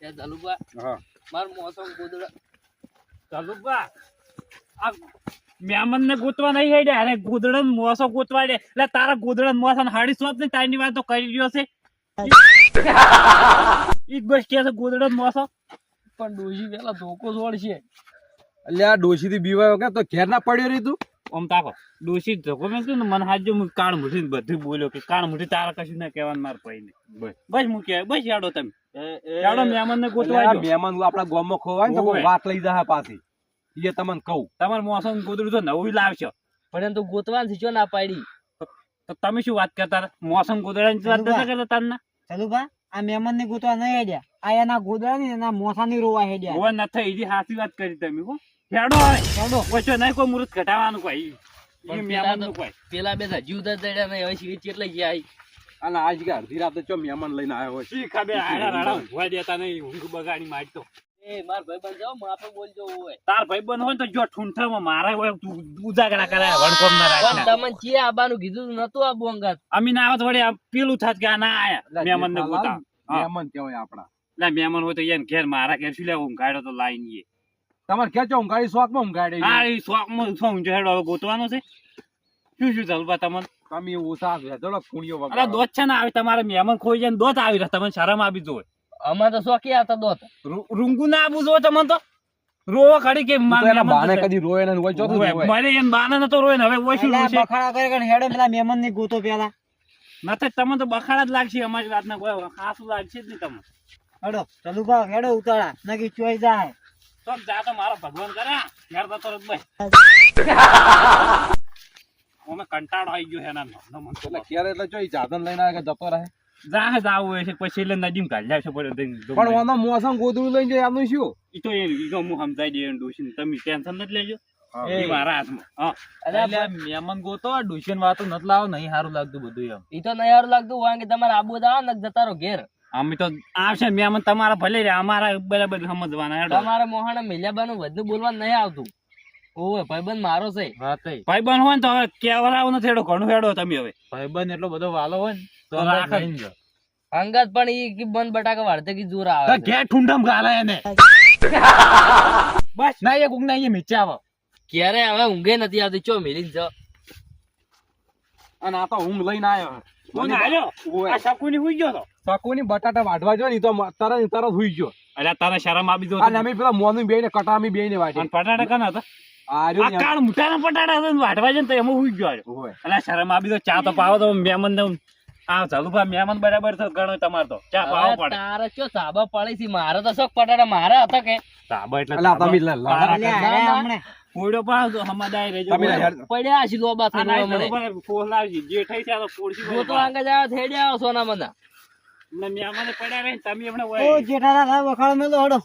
એ ધલુબા હા. માર મોસમ ગોદડા. ચાલુબા આ મહેમાન ને ગોતવા નહીં હેડે અરે ગોદડન મોસો ગોતવા દે એટલે તારા ગોદડન મોસો ને હાડી સોપ ને તારી વાત તો કરી રહ્યો છે. બસ કે છે ગોદડન મોસો. પણ ડોશી પેલા ધોકો છોડશે. એટલે આ ડોશી થી બીવાયો કે તો ઘેર ના પડ્યો રહી તું? આમ તાકો. ડોસી ધોકો મેં કીધું ને મને હાજો હું કાણ મુઠી બધું બોલ્યો કે કાણ મુઠી તારા કશું ના કહેવાનું માર ભાઈ ને બસ. બસ હું કહેવાય બસ યાડો તમે. મહેમાન ને ગોતવા મહેમાન હું આપણા ગામમાં ખોવાય ને તો વાત લઈ જા પાછી. એ તમને કહું. તમારે મોસો ને તો નવું લાવશો. પણ એમ તો ગોતવાનું છે ના પાડી. તો તમે શું વાત કરતા મોસમ ગોદડાની વાત નતા કરતા તારના ચલુભા આ મહેમાન ને ગોતવા નહીં હેડ્યા. આ એના ગોદડા ની એના મોસાની રોવા હેડ્યા. ઓવે ન થઈ હાચી વાત કરી તમે હો. હેડો હેડો. ઓછો નહીં કોઈ મુહૂર્ત ઘટાવાનું કોઈ. પેલા બે જીવ ઉધર દડ્યા નહીં હવે સીવી ચેટલે ગયા. અને આજ કે અડધી રાતે ચો મહેમાન લઈને આવ્યો હોય. શી ખબર? આડા રાડા ઊંઘવા દેતા નહીં ઊંઘ બગાડી મારતો. એ માર હોય. તાર ભાઈ હોય તો જો ઠૂંઠામાં મારે હોય ઉજાગરા કરે વણકોમ ના પણ તમને ચિયે આબાનું કીધું નતું આબુ અંગાત અમી ના આવત વળી પેલું થાત કે આ ના આયા મહેમાન ને હા. મહેમાન કહેવાય એટલે મહેમાન હોય તો એને ઘેર મારા ઘેર શું લેવું? ઊંઘાડ્યો તો લાઈન એ તમારે ક્યાં ચો ઊંઘાડી શોખમાં ઊંઘાડી. હા એ શોખમાં શું હવે ગોતવાનો છે? શું શું ચાલવા તમને? તમે ઓછા વેચડો કુણીઓ અરે. દોત છે ને આવે તમારે મહેમાન ખોઈ જાય ને દોત આવી રહ્યા. તમને શરમ આવી જોવે. અમાર તો શોખી આવતા દોત. રૂંગુ રૂંગું ના આવું જોવે તમને તો? રોવો ખડી કે તું તો બાને કદી રોય ને હોય ચોથું મને એને બાને નતો રોય ને હવે ઓય શું રોશે? બખાડા કરે કે હેડો પેલા મહેમાન ને ગોતો પેલા. નથી તમે તો બખાડા જ લાગશે અમારી કોઈ ખાસું લાગશે જ નહીં તમને. હેડો ચલુભા હેડો ઉતાળા નકી ચોઈ જાય. તો જા તો મારો ભગવાન કરે. યાર તો તરત ભાઈ અમે કંટાળો આવી ગયો એના નમન એટલે ક્યારે એટલે જો જાદન લઈને આવે કે જતો રહે જા હે જાવું હોય છે પછી એટલે નદીમ કાઢ્યા છે પણ ઓનો મોસમ ગોદડું લઈને જાય આનું શું? ઈ તો એ ઈ હું સમજાઈ દે ડોશી તમે ટેન્શન નથી લેજો. હા. એ મારા હાથમાં. હા. અરે ગોતો ડોશીન વાતો નથી લાવો નહીં સારું લાગતું બધું એમ. ઈ તો નહીં સારું લાગતું હોય કે તમારે આબુ દાવ ને જતા રહો ઘેર. અમે તો આવશે મેમન તમારા ભલે રે અમારા બરાબર સમજવાના હેડો. તમારે મોહાણા મેલ્યાબાનું બધું બોલવાનું નહીં આવતું. ઓવે ભાઈબંધ મારો છે. ભાઈ ભાઈબંધ હોય ને તો હવે કેવરાવ નથી હેડો ઘણો હેડો તમે હવે. ભાઈબંધ એટલો બધો વાલો હોય ને તો રાખે. અંગત પણ ઈ કે બંધ બટાકા વાળતે કી જોર આવે કે ઘેર ઠુંડમ ગાલે એને. બસ. ના એ કોક ના નીચે આવો ક્યારે હવે ઊંઘે નથી આવતી ચો મેલી જ અને આ તો ઊંઘ લઈને આવ્યો. કોણ આલ્યો? ઓવે. આ શકુની હુઈ ગયો તો? શકુની બટાટા વાઢવા જો ને તો તરત તરત હુઈ ગયો. અલ્યા તારે શરમ આવી જો અને અમે પેલા મોનું બેઈને કટામી બેને અને બટાટા કના હતા? કાળ મુઠાના પટાટા હતા વાટવા છે ને તો એમાં હુઈ ગયો આલ્યો. શરમ આપી દો ચા તો પાવો તો મહેમાન ને આ ચાલુભા મહેમાન બરાબર તો ગણો તમારે તો. ચા પાવો પડે. તારે ચો સાબા પડી છે? મારે તો શોખ મારા હતા કે? એટલે તમે હમણે. હમાદાય યાર પડ્યા છે લોબા થઈને હમણે. જે થઈ છે તો ફોડશી તો આંગે જાવ થેડ્યા સોના મના મહેમાને પડ્યા રહે તમે એમને ઓ મેલો હેડો.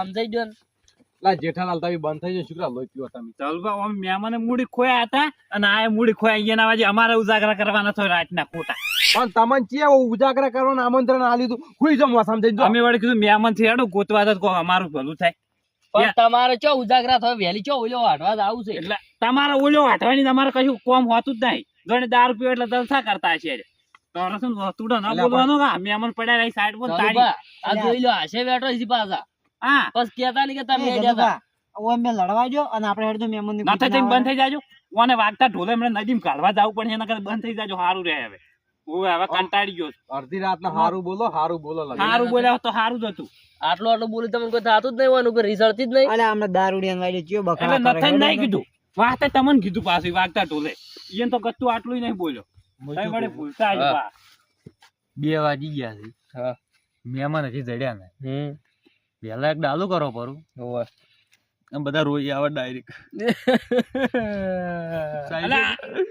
સમજાઈ ગયો ને. લા જેઠાલાલ તમે બંધ થઈ જાય શુક્રા લોહી પીવો તમે. ચાલુભા આમ મહેમાને મૂડી ખોયા હતા અને આ મૂડી ખોયા અહીંયાના વાજે અમારે ઉજાગરા કરવાના થયો રાતના ખોટા પણ તમને ચિયા ઉજાગરા કરવાનું આમંત્રણ આ લીધું કોઈ જાઓ મોસમ જઈ અમે વળી કીધું મહેમાનથી હેડો ગોતવા તો અમારું ભલું થાય. પણ તમારે ચો ઉજાગરા થયો વહેલી ચો ઓલો વાટવા આવું છે? એટલે તમારે ઓલો વાટવાની તમારે કશું કોમ હોતું જ નહીં. જોડે દારૂ પીવો એટલે જલસા કરતા છે તો રસન તુડો ના બોલવાનો કા? મહેમાન પડ્યા રહી સાઈડ પર તારી. આ જોઈ લો આશે બેઠો છે પાછા. હા. બસ કેતા નહીં કે તમે એ હેડ્યા ઓ એમને લડવા જો અને આપણે હેડ તો મહેમાન ના થાય તેમ બંધ થઈ જાજો. ઓને વાગતા ઢોલે મને નદીમ કાઢવા જવું પડે એના કરતા બંધ થઈ જાજો સારું રહે હવે. હું હવે કંટાળી ગયો અડધી રાત ના હારું બોલો હારું બોલો લગે. સારું બોલ્યા તો સારું જ હતું. આટલું આટલું બોલી તમને કોઈ થાતું જ નહીં હોય કોઈ રિઝલ્ટ જ નહીં? અને અમને દારૂડિયાને વાળી ચિયો એટલે બખાડા નથી નહીં કીધું. વાગતા તમને કીધું પાછું વાગતા ઢોલે. ઈયન તો કત્તું આટલું નહીં બોલ્યો. તઈ વડે ભૂલતા આજો બે વાગી ગયા છે. હા. મહેમાન હજી જડ્યા ને. હમ. પેલા એક ડાલુ કરો પરું. હોવે. આમ બધા રોઈ આવે ડાયરેક્ટ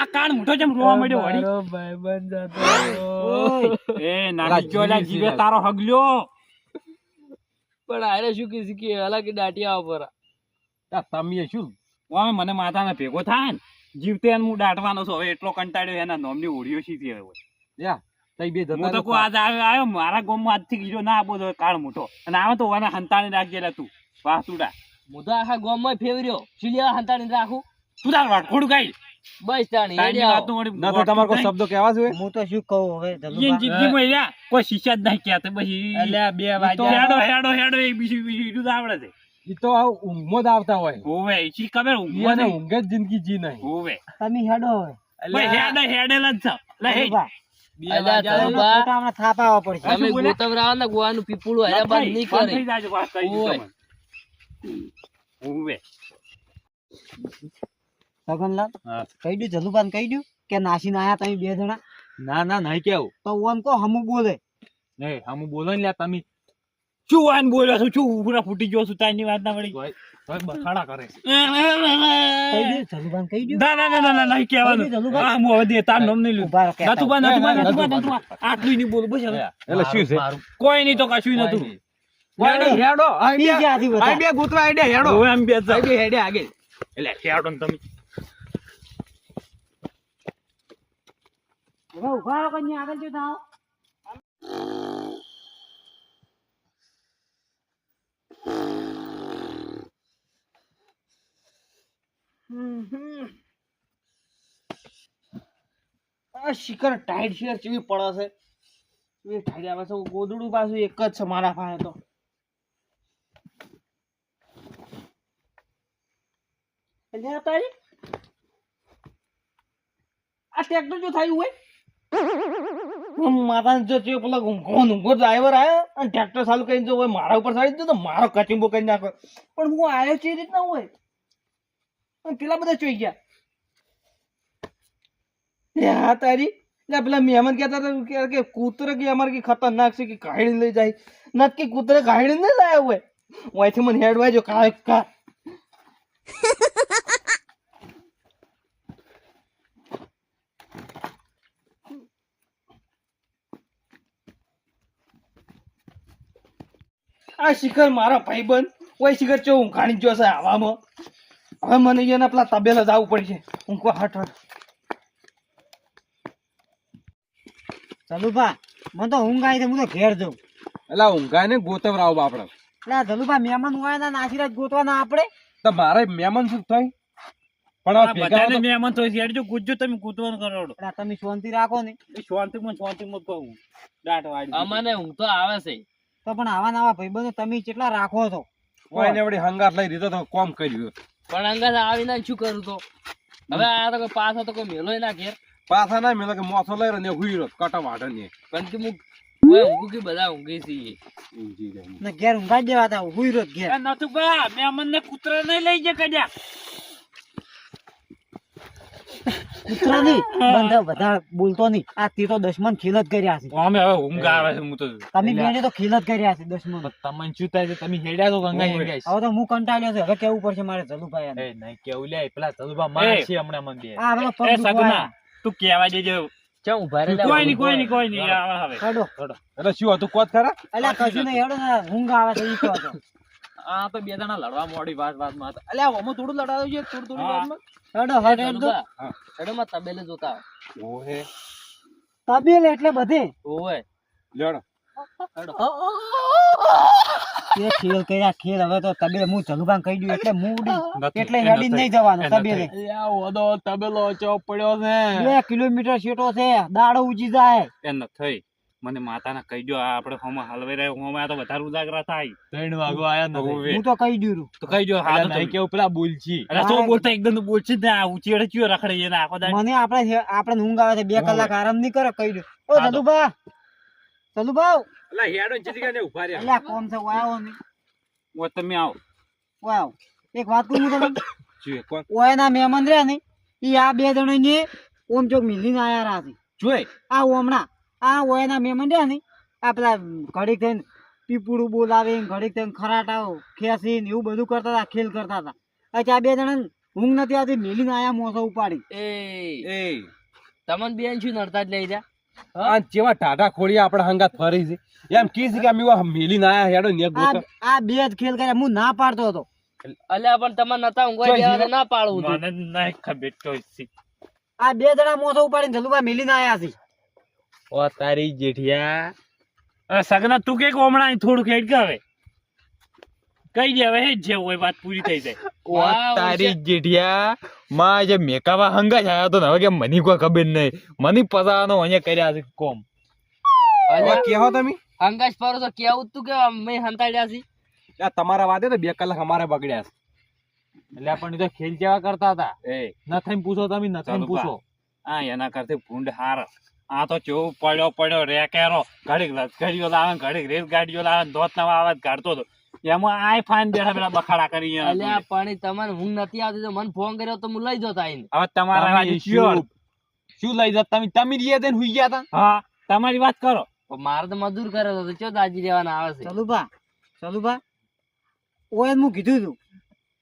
આ કાન મોટો જેમ રોવા મળ્યો વળી. મારો ભાઈબંધ જતો એ નાની ચોલા જીવે તારો હગલ્યો. પણ આરે શું કે કે અલગ દાટિયા ઉપર આ તમે શું? ઓમે મને માથાને ભેગો થાય ને. જીવતે એને હું દાટવાનો છું. હવે એટલો કંટાળ્યો એના નોમની ઓળીઓ શીખી હવે યા. તઈ બે હું તો આજ આવ્યો આવ્યો મારા ગામમાં આજથી ગીરો ના આપો તો કાળ મોટો. અને આવે તો હંતાણી રાખજે લે તું. વાહ હું તો આખા ગામમાં ફેવર્યો. ચીલિયા હંતાડીને રાખું. તું તાર વાટખોડું ગાઈ. બસ તાણી તારની હેડ્યા વાતનું વળી ના તો તમારે કોઈ શબ્દો કહેવા જોઈએ? હું તો શું કહું હવે ઈયન જિંદગીમાં રહ્યા. કોઈ શીશા જ નહીં કહેતા પછી અલ્યા બે હેડો હેડો હેડો એ બીજું બીજું આવડે છે. તો ઊંઘમાં જ આવતા હોય. હોવે ચી ખબર? ઊંઘમાં જ જિંદગી જી નહીં. હોવે. તમે હેડો હવે. હેડે હેડેલા જ છો. લે ગોતમ રાવ ને કે આયા તમે બે જણા. ના ના નહીં કેવું. તો ઓમ કો હમું બોલે. નહીં હમ બોલે ને તમે શું વાન બોલ્યો છું? શું પૂરા ફૂટી ગયો છું? તારની વાત ના મળી બખાડા કરે ના ના ના ના ના કહેવાનું. હા, હવે દે તાર નામ નહીં. આટલું નહીં બોલું બસ એટલે શું છે? કોઈ નહીં તો કશું નતું. હેડો હેડો આ બે- આઈડિયા હેડો હવે આમ બે હેડે આગળ. એટલે હેડો ને તમે. હવે ઊભા આગળ જો આ શિખર ટાઈટ શિખર ચીવી પડે છે? એ ટાઈટ આવે છે? ગોદડું પાછું એક જ છે મારા પાસે તો. ટ્રેક્ટર જો થયું હોય? મારા જો પેલા ઊંઘો ઊંઘો ડ્રાઈવર આવ્યો અને ટ્રેક્ટર ચાલુ કરીને જો મારા ઉપર સાડી દીધો તો મારો કચિંબો કરી નાખો પણ હું આવ્યો છે એ રીતના હોય? પેલા બધા ચોઈ ગયા. હા, તારી. પેલા મહેમાન કહેતા હતા કે કૂતરે કે અમારે કે ખતરનાક છે, કે કાઢી લઈ જાય. નત કૂતરે કાઢી ને લાયા હોય. ઓયથી મને હેડવા જો કાય કા. આ શિખર મારા ભાઈબંધ. ઓય શિખર, ચો ઊંઘાણી જો છે હવામાં હવે મને એના પેલા તબેલા જવું પડશે. ઊંઘવા હટ હટ મને તો ઊંઘ આવી છે, હું તો ઘેર જઉં. એટલે ઊંઘાય ને ગોતવરાવ બાપડે એટલે આ મહેમાન હોય ને નાસીરાજ ગોતવાના આપણે? તો મારે મહેમાન શું થાય? પણ બધાને મહેમાન તો હેડજો તમે કૂદવાનું કરોડો એટલે તમે શાંતિ રાખો ને. એ શાંતિમાં શાંતિમાં કહું. દાટ વાળી. અમને ઊંઘ તો આવે છે. તો પણ આવા નવા ભાઈબંધો તમે કેટલા રાખો છો? કોઈને વળી હંગાત લઈ દીધો તો કોમ કર્યું. પણ અંગત આવીને શું કરું તો? હવે આ તો કોઈ પાછો તો કોઈ મેલો ના ઘેર. પાછા ના મેલો કે મોસો લઈ રહ્યો ને હુઈ રહ્યો કટા વાઢે ને. પણ કે હું ઓય ઊંઘું કે બધા ઊંઘી છીએ ઊંઘી જાય ને. ઘેર ઊંઘા જ દેવા તા હુઈ રહ્યો ઘેર. એ નતું બા મન ને કૂતરા નહીં લઈ જે કદ્યા કૂતરો નહીં બંધા બધા બોલતો નહીં. આ તે તો દશમન ખેલ જ કર્યા છે. અમે હવે ઊંઘ આવે છે હું તો તમે બેને તો ખેલ જ કર્યા છે દશમન. તમને ચૂતા છે તમે હેડ્યા તો ગંગા હેડ્યા હવે તો હું કંટાળ્યો છે. હવે કેવું પડશે મારે જલુભાઈ એ નહીં કેવું લે પેલા ચલુભા મારે છે હમણાં મંદિર. બે આ હવે પગ એ સગના તું કેવા દેજે. ઊભા રે કોઈ નહીં કોઈ નહીં કોઈ નહીં આવે હવે હેડો. એટલે શું હતું કોત ખરા? અલ્યા કશું નહીં હેડો ઊંઘ આવે છે ઈ કહો આ તો બે જણા લડવા મોડી વાત વાતમાં એટલે આ ઓમાં થોડું લડાવ્યું છે થોડું થોડું વાતમાં હેડો હેડ હેડો. હેડો માં તબેલે જોતા ઓહે. તબેલ એટલે બધે. ઓય લેડો. તે ખેલ કર્યા ખેલ. હવે તો તબેલ હું જલુભાઈ કહી દઉં એટલે મૂડી એટલે હેડી નહીં જવાનું તબેલે. ઓદો તબેલો ચોપ પડ્યો છે. બે કિલોમીટર છેટો છે દાડો ઉજી જાય. એ નથી મને માતાને કહી દો આપણે હોમાં હલવાઈ રહ્યો હોમાં તો વધારે ઉજાગરા થાય. ત્રણ વાગો આયા નથી હું તો કહી દઉં તો કહી દો હા નહીં કેવું પેલા બોલછી અરે તો બોલતા? એકદમ તો બોલશે જ ને અડે ચિયો રખડે એને આખો દાડો. મને આપણે આપણે ઊંઘ આવે છે બે કલાક આરામ નહીં કરે કહી દો ઓ. જલુભા જલુભા એટલે હેડો ચીટી ને ઊભા રહ્યા. અલા કોમ છે વાયો ને ઓ તમે આવો. વાવ. એક વાત કહું હું તમને. જોઈએ કોણ ઓયના મહેમાન રહ્યા ને ઈ આ બે જણા ને ઓમ ચોક મિલીને આયા રહ્યા છે. જોઈ આ ઓમણા આ ઓયના મહેમાન રહ્યા ને આ પેલા ઘડીક થઈને પીપુડું બોલાવે ઘડીક થઈને ખરાટાઓ ખેંચી ને એવું બધું કરતા હતા ખેલ કરતા હતા. અચ્છા આ બે જણા ઊંઘ નથી આવતી મેલીને આયા મોસો ઉપાડી એ. એ. તમને બેન શું નડતા જ લઈ જા? આ જેવા ટાટા ખોડિયા આપણા હંગાત ફરી છે. એમ કી છે કે અમે મેલી ના આયા હેડો ને આ ગોતો આ બે જ ખેલ કર્યા હું ના પાડતો હતો. અલ્યા પણ તમને નતા ઊંઘવા દેવા ના પાડવું મને નહીં ખબર તો આ બે જણા મોસો ઉપાડીને જલુભા મિલીને આયા છે. ઓ તારી જેઠિયા. અરે સગના તું કે હમણાં થોડુંક હેડ કે હવે. કહી દે હવે જે હોય વાત પૂરી થઈ જાય. ઓ તારી જેઠિયા માં જે મેકાવા હંગા જ આયા તો હવે કે મને કોઈ ખબર નહીં. મને પસાવાનો અહીંયા કર્યા છે કોમ. હવે કેહો તમે? અંગાશ પરો તો કેવું તું કે મેં હંતાડ્યા છી. આ તમારા વાદે તો બે કલાક અમારે બગડ્યા છે. એટલે પણ એ તો ખેલ જેવા કરતા હતા. એ. નથી પૂછો તમે નથી પૂછો. હા એના કરતે ભૂંડ હાર. આ તો ચેવો પડ્યો પડ્યો રેકેરો. ઘડીક લશ્કરીઓ લાવે ને ઘડીક રેલગાડીઓ લાવે ને ધોત નવા આવાજ કાઢતો હતો એમાં આય ફાઈન બેઠા બેઠા બખાડા કરી અલ્યા પાણી તમને ઊંઘ નથી આવતી તો મને ફોન કર્યો તો હું લઈ જતો આઈને હવે તમારા તમે શું? શું લઈ જતા? તમે તમે રહ્યા હતા ને હુઈ ગયા હતા હા તમારી વાત કરો. મારે તો મજૂર કરે તો ચો દાજી રહેવાના આવે છે? ચલુભા ચલુભા ઓય હું કીધું તું.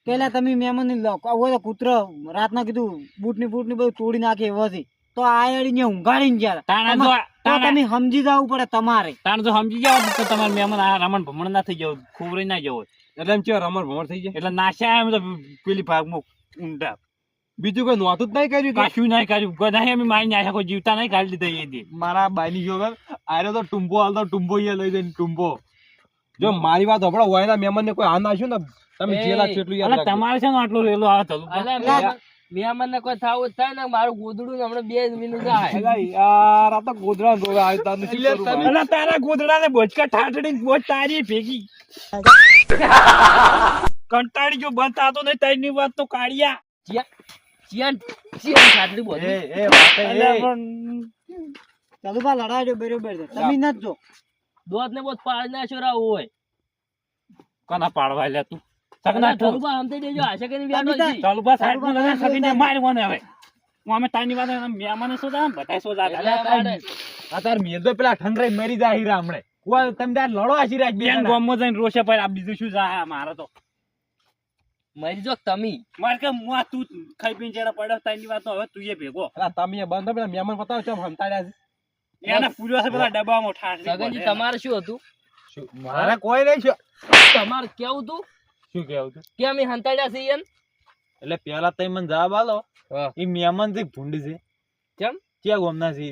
પેલા તમે મહેમાન ઓય લો કૂતરો રાતના કીધું બૂટની બૂટની બધું તોડી નાખે એવો છે તો આ અડીને ઊંઘાડીને ગયા. તાણા જો તમે સમજી જવું પડે તમારે. તાણે જો સમજી જાવ તો તમારે મેમન આ રમણ ભમણ ના થઈ જવું ખોવરી ના જવું એટલે એમ ચેવો રમણ ભમણ થઈ જાય? એટલે નાશા એમ તો પેલી ભાગમાં ઊંડા. બીજું કોઈ નોતું જ નહીં કર્યું કે? કશું નહીં કર્યું. કદાય અમે મારી નાખ્યા કોઈ જીવતા નહીં કાઢી દીધા એ દી. મારા બાઈની જોગર આરે તો ટુંબો હાલતો ટુંબો અહીંયા લઈ જઈને ટુંબો. જો મારી વાત હમણાં હોય ના મહેમાન ને કોઈ આ નાખ્યું ને તમે જેલા કેટલું તમારે છે ને આટલું રેલો અલ્યા મહેમાન- મહેમાનને કોઈ થાવું થાય ને મારું ગોદડું ને હમણાં બે મિનિટ જાય યાર આ તો તારા ગોદડા ને બોચકા ઠાઠડી બોચ તારી ભેગી. કંટાળી જો બંધ થતો નહીં તારી વાત તો કાઢ્યા. ચિયાન ચિયાન ખાટલી એ એ. બરોબર છે. તમે જો. ને બોત પાડી રાવ હોય. કોના પાડવા લે તું? દેજો આશા છી. સાઈડમાં હવે. હું અમે વાત મહેમાને શું શું આ તાર પેલા મરી જાય હીરા હમણે. તમે તાર લડો આશી બેન જઈને આ બીજું શું જાય મારે તો. મરી જો તમે. મારે કે હું તું ખાઈ પીને જેડા પડ્યો તારની વાત હવે તું એ ભેગો. અલા તમે બંધ પેલા મહેમાન બતાવો ચમ હંતાડ્યા છે. એને પૂર્યો છે પેલા ડબ્બામાં સગનજી તમારે શું હતું? મારે કોઈ નહીં શું તમારે કેવું હતું? શું કેવું તું? કે અમે હંતાડ્યા છીએ એમ? એટલે પેલા તમે મને જવાબ આલો. એ મહેમાનથી ભૂંડ છે. કેમ? ક્યાં ગોમના છે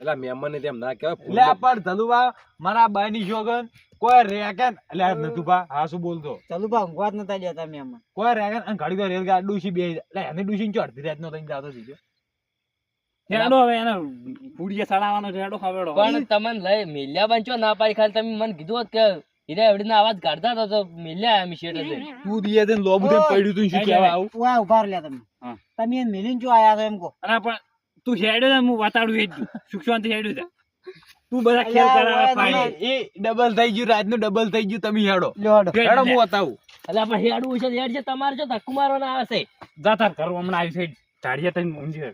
એટલે મહેમાન ને તેમ ના કહેવાય એટલે પણ ધલુભા મારા બાઈ ની શોગન કોઈ રેકેન એટલે આ નથુભા હા શું બોલતો? ચલુભા ઊંઘવા જ નતા જતા મહેમાન કોઈ રેકેન અને ઘડી તો રેલગાડી ડૂસી બે એટલે એને ડૂસી ને અડધી રાત નો થઈને જાતો હેડો હવે એને પૂડીએ સડાવવાનો છે, હેડો પણ તમને લઈ મેલ્યા બાંચો ના પાડી ખાલી તમે મને કીધું કે હીરા એવડીના અવાજ કાઢતા હતા તો મેલ્યા અમે તું. દિયે લોબુ થઈને પડ્યું તું શું કહેવા આવું? ઓય ઊભા રહ્યા તમે હા. તમે એને મિલીને જો આયા છો એમ કહો. અને પણ તું હેડ્યો ને હું વાતાડું એ સુખ શાંતિ હેડ્યું છે. તું બધા ખેલ કરાવે એ ડબલ થઈ ગયું રાતનું ડબલ થઈ ગયું તમે હેડો. હેડો. હું બતાવું. એટલે આપણે હેડવું છે હેડ છે તમારે જો ધક્કુ મારવાના આવે છે. જાતા ઘર હમણાં આવી છે ઢાળીએ તઈને ઊંઘી